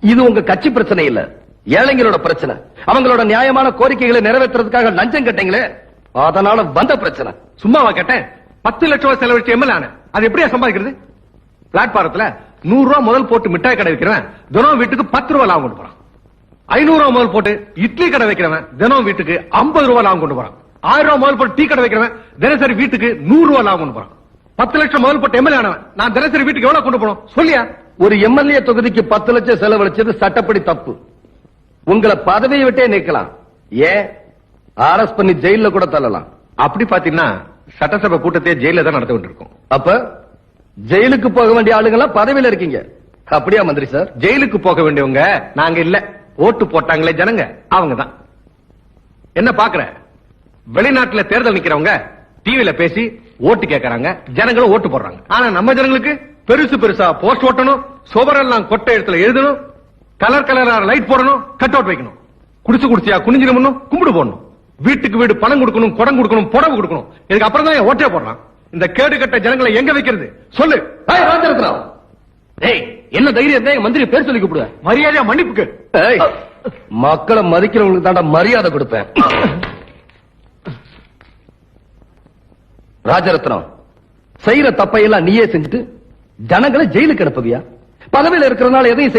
இது உங்க கட்சி பிரச்சனை இல்ல. ஏழைங்களோட பிரச்சனை. அவங்களோட நியாயமான கோரிக்கைகளை நிறைவேற்றுறதுக்காக லஞ்சம் கட்டீங்களே? அதனால வந்த பிரச்சனை. சும்மாவா கேட்டேன்? பத்து லட்சம் ரூபாய் செலவழிச்சு எம்எல்ஏ ஆன அது எப்படியா சம்பாதிக்கிறது? பிளாட்பாரத்துல நூறு ரூபாய் முதல் போட்டு மிட்டாய் கடை வைக்கிறவன் தினம் வீட்டுக்கு பத்து ரூபாய் லாபம் கொண்டு போறான். ஐநூறு ரூபாய் முதல் போட்டு இட்லி கடை வைக்கிறவன் தினம் வீட்டுக்கு ஐம்பது ரூபாய் லாபம் கொண்டு போறான். ஆயிரம் ரூபாய் முதல் போட்டு டீ கடை வைக்கிறவன் தினசரி வீட்டுக்கு நூறு ரூபாய் லாபம் கொண்டு போறான். பத்து லட்சம் முதல் போட்டு எம்எல்ஏ ஆனவன் நான் தினசரி வீட்டுக்கு எவ்வளவு கொண்டு போனோம் சொல்லியா? ஒரு எம்எல்ஏ தொகுதிக்கு பத்து லட்சம் செலவழிச்சது சட்டப்படி தப்பு. உங்களை பதவியை விட்டே நீக்கலாம். ஏன்? அரஸ்ட் பண்ணி ஜெயில கூட தள்ளலாம். அப்படி பாத்தீங்கன்னா சட்டசபை கூட்டத்தையே ஜெயில தான் நடத்த வேண்டியிருக்கும் அப்ப ஜெயிலுக்கு போக வேண்டிய ஆளுங்கெல்லாம் பதவியில இருக்கீங்க. அப்படியா மந்திரி சார்? ஜெயிலுக்கு போக வேண்டியவங்க நாங்க இல்ல. ஓட்டு போட்டாங்களே ஜனங்க அவங்க தான். என்ன பாக்குற? வெளிநாட்டுல தேர்தல் நிக்கிறவங்க டிவில பேசி ஓட்டு கேக்குறாங்க ஜனங்களும் ஓட்டு போடுறாங்க. ஆனா நம்ம ஜனங்களுக்கு பெருசு பெருசா போஸ்ட் ஓட்டணும் சுவரெல்லாம் கொட்டை இடத்துல எழுதணும் கலர் கலரா லைட் போடணும் கட் அவுட் வைக்கணும். குடிச்சு குடிச்சியா குனிஞ்சிடணும் கும்பிடு போடணும். வீட்டுக்கு வீடு பணம் கொடுக்கணும் குடம் கொடுக்கணும் புடவை கொடுக்கணும். இதுக்கு அப்புறம் தான் ஓட்டே போடுறான். இந்த கேடு கட்ட ஜனங்களை எங்க வைக்கிறது? சொல்லு. ஏய், என்ன தைரியம் தான் மந்திரி பேர் சொல்லி கூப்பிடுவ? மரியாதையா மன்னிப்புக்கு மக்களை மதிக்கிறவங்களுக்கு தாண்டா மரியாதை கொடுப்பேன். ராஜரத்னம் செய்யற தப்பையெல்லாம் நீயே செஞ்சுட்டு ஜனங்களை ஜெயிலுக்கு அனுப்புவியா? பதவியில் இருக்கிறதுனால எதையும் செய்ய